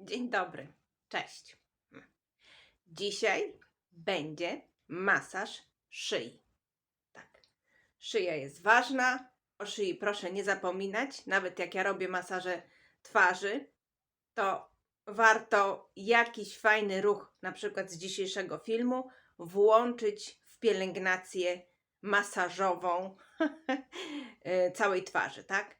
Dzień dobry, cześć. Dzisiaj będzie masaż szyi. Tak, szyja jest ważna. O szyi proszę nie zapominać. Nawet jak ja robię masaże twarzy, to warto jakiś fajny ruch, na przykład z dzisiejszego filmu, włączyć w pielęgnację masażową całej twarzy, tak?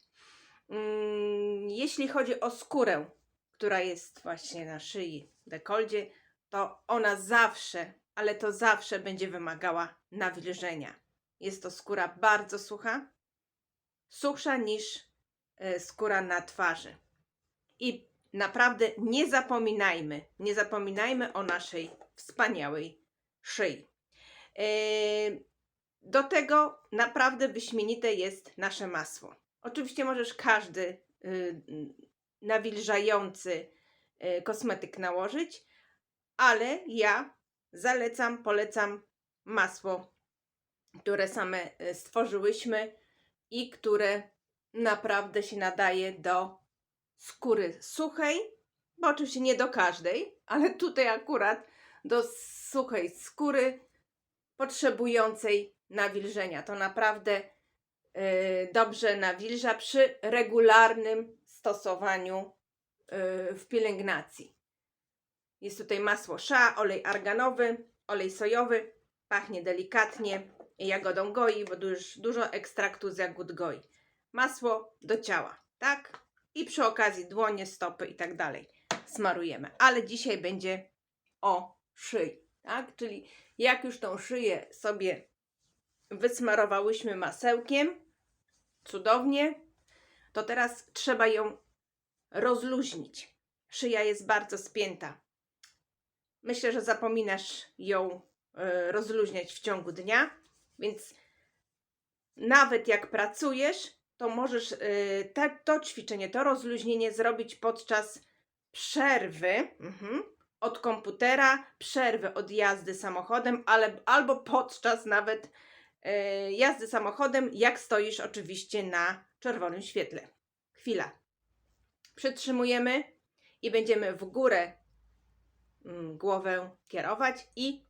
Mm, Jeśli chodzi o skórę, która jest właśnie na szyi, dekoldzie, to ona zawsze, ale to zawsze będzie wymagała nawilżenia. Jest to skóra bardzo sucha, suchsza niż e, skóra na twarzy. I naprawdę nie zapominajmy, nie zapominajmy o naszej wspaniałej szyi. E, Do tego naprawdę wyśmienite jest nasze masło. Oczywiście możesz każdy y, nawilżający y, kosmetyk nałożyć, ale ja zalecam, polecam masło, które same y, stworzyłyśmy i które naprawdę się nadaje do skóry suchej, bo oczywiście nie do każdej, ale tutaj akurat do suchej skóry potrzebującej nawilżenia. To naprawdę y, dobrze nawilża przy regularnym stosowaniu y, w pielęgnacji. Jest tutaj masło sza, olej arganowy, olej sojowy, pachnie delikatnie jagodą goi, bo już dużo ekstraktu z jagód goi. Masło do ciała, tak? I przy okazji dłonie, stopy i tak dalej smarujemy. Ale dzisiaj będzie o szyi, tak? Czyli jak już tą szyję sobie wysmarowałyśmy masełkiem, cudownie, to teraz trzeba ją rozluźnić. Szyja jest bardzo spięta. Myślę, że zapominasz ją e, rozluźniać w ciągu dnia, więc nawet jak pracujesz, to możesz e, te, to ćwiczenie, to rozluźnienie zrobić podczas przerwy mhm, od komputera, przerwy od jazdy samochodem, ale, albo podczas nawet e, jazdy samochodem, jak stoisz oczywiście na czerwonym świetle. Chwila. Przytrzymujemy i będziemy w górę mm, głowę kierować i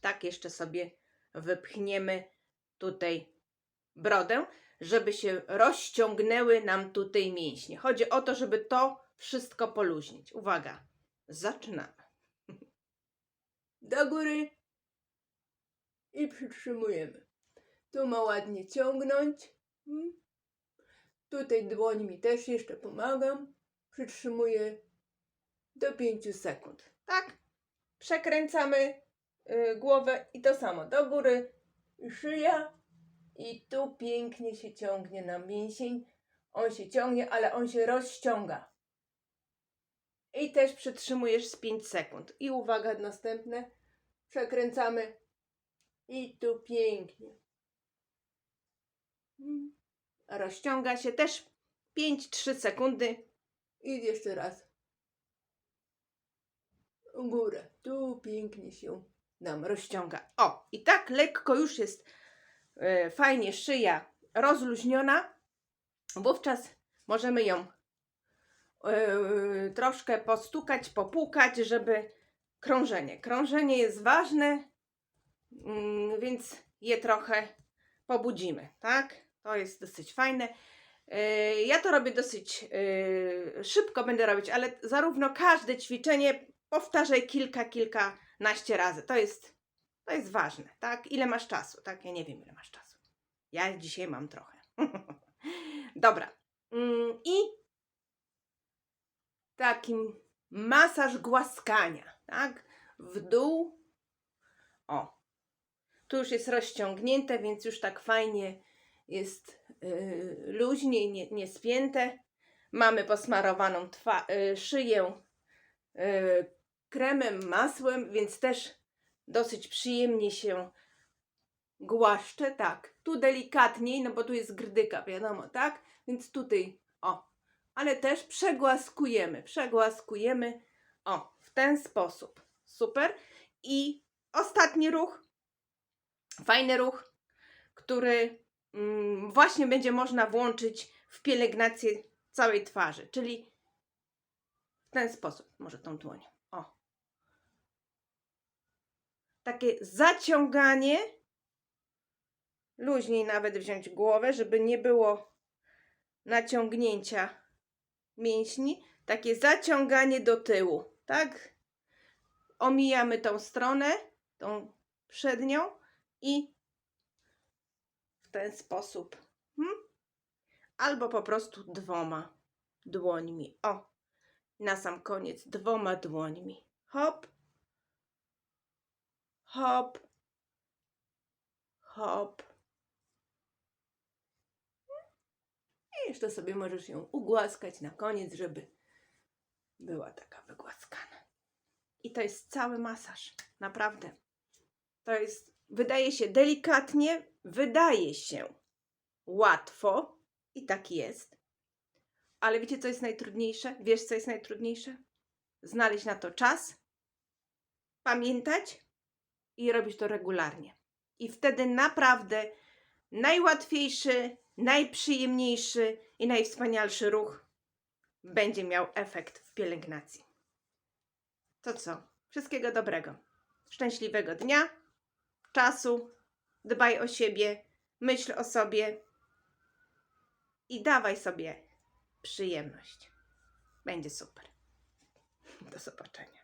tak jeszcze sobie wypchniemy tutaj brodę, żeby się rozciągnęły nam tutaj mięśnie. Chodzi o to, żeby to wszystko poluźnić. Uwaga, zaczynamy. Do góry i przytrzymujemy. Tu ma ładnie ciągnąć. Tutaj dłońmi też jeszcze pomagam. Przytrzymuję do 5 sekund. Tak? Przekręcamy y, głowę i to samo. Do góry szyja i tu pięknie się ciągnie na mięsień. On się ciągnie, ale on się rozciąga. I też przytrzymujesz z 5 sekund. I uwaga, następne. Przekręcamy i tu pięknie. Rozciąga się też 5-3 sekundy. I jeszcze raz. Górę. Tu pięknie się nam rozciąga. O, i tak lekko już jest e, fajnie szyja rozluźniona. Wówczas możemy ją e, troszkę postukać, popłukać, żeby krążenie. Krążenie jest ważne, mm, więc je trochę pobudzimy, tak? To jest dosyć fajne. Yy, Ja to robię dosyć yy, szybko, będę robić, ale zarówno każde ćwiczenie powtarzaj kilka, kilkanaście razy. To jest, to jest ważne, tak? Ile masz czasu, tak? Ja nie wiem, ile masz czasu. Ja dzisiaj mam trochę. Dobra. Mm, I takim masaż głaskania, tak? W dół. O. Tu już jest rozciągnięte, więc już tak fajnie jest yy, luźniej, nie, nie spięte. Mamy posmarowaną yy, szyję yy, kremem, masłem, więc też dosyć przyjemnie się głaszcze. Tak, tu delikatniej, no bo tu jest grdyka, wiadomo, tak? Więc tutaj, o, ale też przegłaskujemy, przegłaskujemy, o, w ten sposób. Super. I ostatni ruch, fajny ruch, który właśnie będzie można włączyć w pielęgnację całej twarzy, czyli W ten sposób, może tą dłonią. O. Takie zaciąganie. Luźniej nawet wziąć głowę, żeby nie było naciągnięcia mięśni. Takie zaciąganie do tyłu, tak? Omijamy tą stronę, tą przednią i w ten sposób. Hmm? Albo po prostu dwoma dłońmi. O, na sam koniec dwoma dłońmi. Hop, hop, hop. I jeszcze sobie możesz ją ugłaskać na koniec, żeby była taka wygłaskana. I to jest cały masaż. Naprawdę. To jest, wydaje się delikatnie, wydaje się łatwo i tak jest. Ale wiecie, co jest najtrudniejsze? Wiesz, co jest najtrudniejsze? Znaleźć na to czas, pamiętać i robić to regularnie. I wtedy naprawdę najłatwiejszy, najprzyjemniejszy i najwspanialszy ruch będzie miał efekt w pielęgnacji. To co? Wszystkiego dobrego. Szczęśliwego dnia, czasu. Dbaj o siebie, myśl o sobie i dawaj sobie przyjemność. Będzie super. Do zobaczenia.